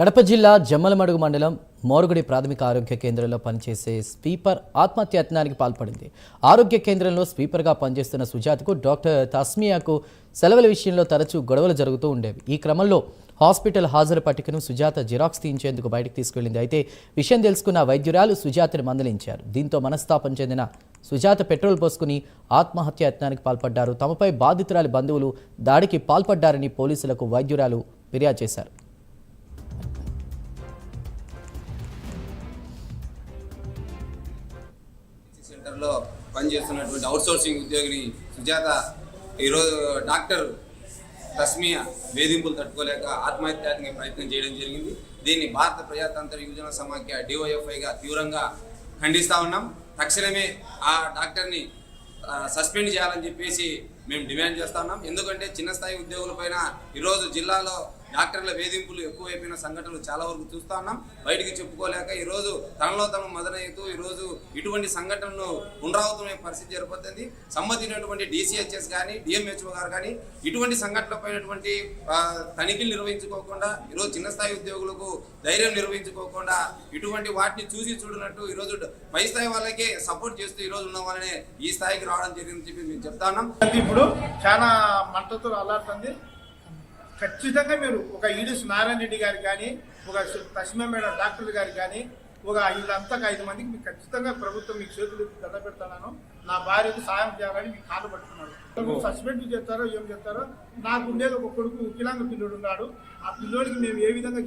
కడప జిల్లా జమ్మలమడుగు మండలం మోరుగుడి ప్రాథమిక ఆరోగ్య కేంద్రంలో పనిచేసే స్వీపర్ ఆత్మహత్యత్నానికి పాల్పడింది. ఆరోగ్య కేంద్రంలో స్వీపర్గా పనిచేస్తున్న సుజాతకు డాక్టర్ తస్మియాకు సెలవుల విషయంలో తరచూ గొడవలు జరుగుతూ ఉండేవి. ఈ క్రమంలో హాస్పిటల్ హాజరు పట్టికను సుజాత జిరాక్స్ తీయించేందుకు బయటకు తీసుకెళ్ళింది అయితే విషయం తెలుసుకున్న వైద్యురాలు సుజాతని మందలించారు. దీంతో మనస్తాపం చెందిన సుజాత పెట్రోల్ పోసుకుని ఆత్మహత్య యత్నానికి పాల్పడ్డారు. తమపై బాధితురాలి బంధువులు దాడికి పాల్పడ్డారని పోలీసులకు వైద్యురాలు ఫిర్యాదు చేశారు. సెంటర్లో పనిచేస్తున్నటువంటి అవుట్సోర్సింగ్ ఉద్యోగిని సుజాత ఈరోజు డాక్టర్ తస్మియా వేధింపులు తట్టుకోలేక ఆత్మహత్యానికి ప్రయత్నం చేయడం జరిగింది. దీన్ని భారత ప్రజాతంత్ర యువజన సమాఖ్య డిఓఎఫ్ఐగా తీవ్రంగా ఖండిస్తూ ఉన్నాం. తక్షణమే ఆ డాక్టర్ని సస్పెండ్ చేయాలని చెప్పేసి మేము డిమాండ్ చేస్తున్నాం ఎందుకంటే చిన్న స్థాయి ఉద్యోగులపైన ఈరోజు జిల్లాలో డాక్టర్ల వేధింపులు ఎక్కువైపోయిన సంఘటనలు చాలా వరకు చూస్తా ఉన్నాం. బయటికి చెప్పుకోలేక ఈరోజు తనలో తను మదనయ్యతూ ఈరోజు ఇటువంటి సంఘటనలు పునరావృతమయ్యే పరిస్థితి ఏర్పడుతుంది. సంబంధించినటువంటి డిసిహెచ్ఎస్ కానీ డిఎంహెచ్ఓ గారు కానీ ఇటువంటి సంఘటనలపైనటువంటి తనిఖీలు నిర్వహించుకోకుండా ఈరోజు చిన్న స్థాయి ఉద్యోగులకు ధైర్యం నిర్వహించుకోకుండా ఇటువంటి వాటిని చూసి చూడనట్టు ఈరోజు పై స్థాయి వాళ్ళకే సపోర్ట్ చేస్తూ ఈరోజు ఉన్న వాళ్ళనే ఈ స్థాయికి రావడం జరిగిందని చెప్పి మేము చెప్తా ఉన్నాం. ఇప్పుడు చాలా మంటతో అల్లాడుతుంది. ఖచ్చితంగా మీరు ఒక ఈడిస్ నారాయణ రెడ్డి గారికి కానీ ఒక తస్మా మేడం డాక్టర్ గారికి కానీ ఒక వీళ్ళంతా ఐదు మందికి మీకు ఖచ్చితంగా ప్రభుత్వం మీకు చేతులు ఎత్తి దండ పెడతాను. నా భార్యకు సాయం చేయాలని మీకు కాలు పట్టుకున్నాడు సస్పెండ్ చేస్తారో ఏం చేస్తారో నాకు ఉండేది ఒక కొడుకు వికలాంగ పిల్లోడు ఉన్నాడు. ఆ పిల్లోడికి మేము ఏ విధంగా